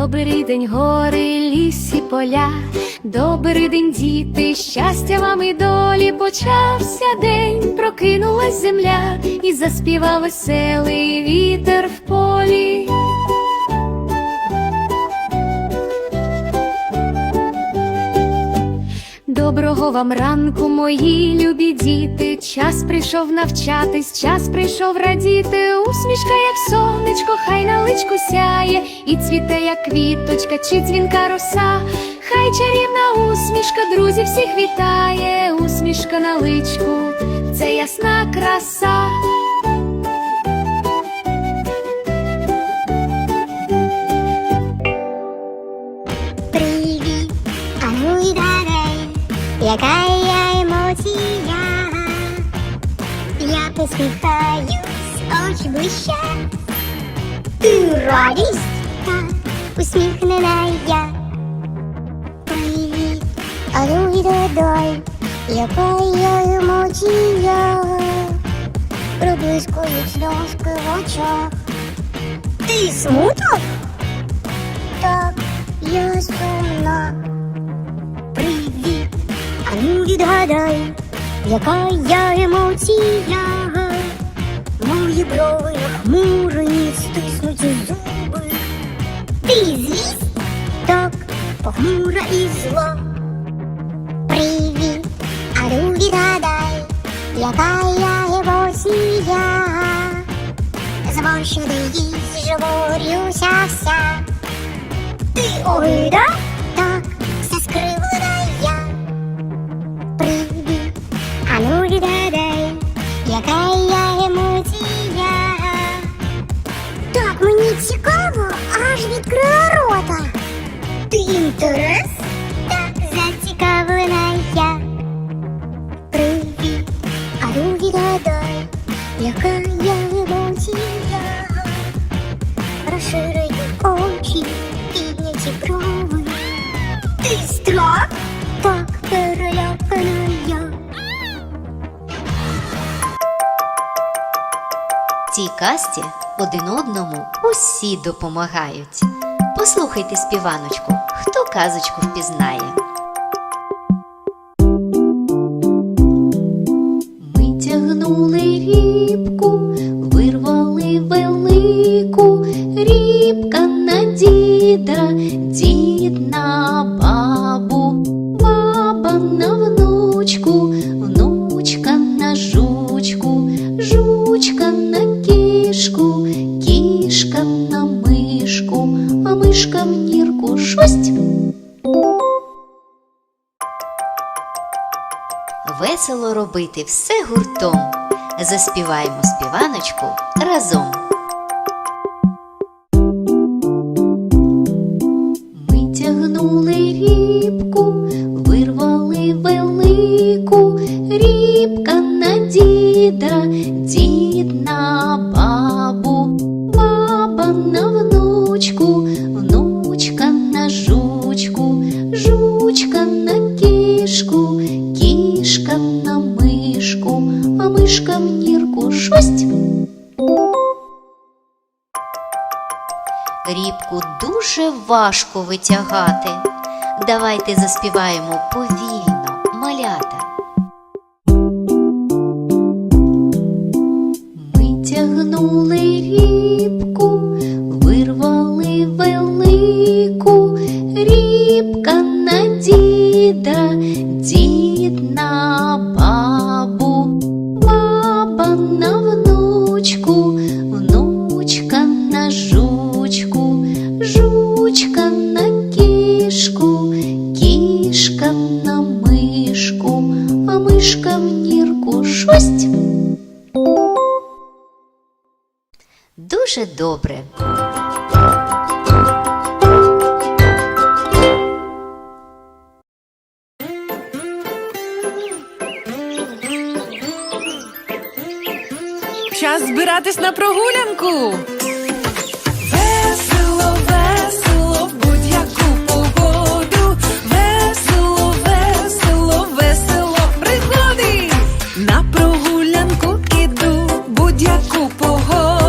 Добрий день, гори, ліс і поля, добрий день, діти, щастя вам і долі. Почався день, прокинулась земля, і заспівав веселий вітер в полі. Доброго вам ранку, мої любі діти. Час прийшов навчатись, час прийшов радіти. Усмішка, як сонечко, хай на личку сяє, і цвіте, як квіточка, чи дзвінка роса. Хай чарівна усмішка, друзів всіх вітає. Усмішка на личку, це ясна краса. Привіт, а ну і гадай, яка я емоція. Я посміхаюсь, очі блищать. І радість так усміхнена я. Привіт, а ну і гадай, яка я емоція. Проблискують сльозки в очах. Ти смуток? Так, я сумна. Привіт, а ну відгадай, яка я емоція. Похмура і зло. Привіт, а ну відгадай, яка я емоція. Звонщини їй жмурюся вся. Ти огида? Інтерес? Так, зацікавлена я. Привіт, а ну відгадай, яка я емоція. Розширені очі, підняті брови. Ти страх? Так, перелякана я. Цій касті один одному усі допомагають. Послухайте співаночку, хто казочку впізнає. Ми тягнули рібку, вирвали велику, рібка на діда, дід на бабу, баба на внучку, внучка на жучку, жучка на кішку, кішка на нірку шусть. Весело робити все гуртом. Заспіваємо співаночку разом. Ми тягнули рібку, вирвали велику, рібка на діда, Рібку дуже важко витягати. Давайте заспіваємо повільно, малята. Ми тягнули рібку, кішка на мишку, а мишка в нірку шусть. Дуже добре. Час збиратись на прогулянку. прогулянку іду будь-яку погоду.